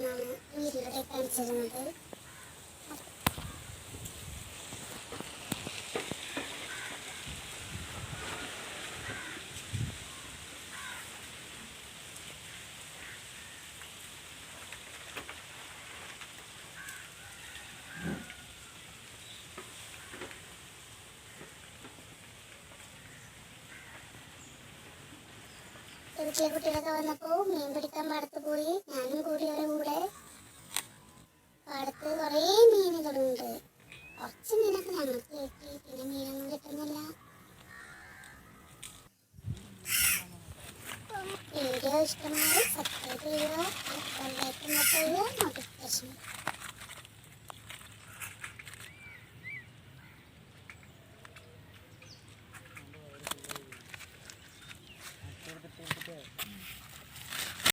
പിടിക്കുന്നത് ഈ ഇവിടെ കാണിച്ചിരുന്നത് വീട്ടിലെ കുട്ടികളൊക്കെ വന്നപ്പോൾ മീൻ പിടിക്കാൻ പാടത്ത് പോയി. ഞാനും കൂടി പാടത്ത് കുറേ മീനുകളുണ്ട്. കുറച്ച് മീനൊക്കെ ഞങ്ങൾക്ക് കിട്ടി. പിന്നെ മീനൊന്നും കിട്ടുന്നില്ല. വീഡിയോ ഇഷ്ടമായി സബ്സ്ക്രൈബ് ചെയ്യുക നോട്ടിഫിക്കേഷൻ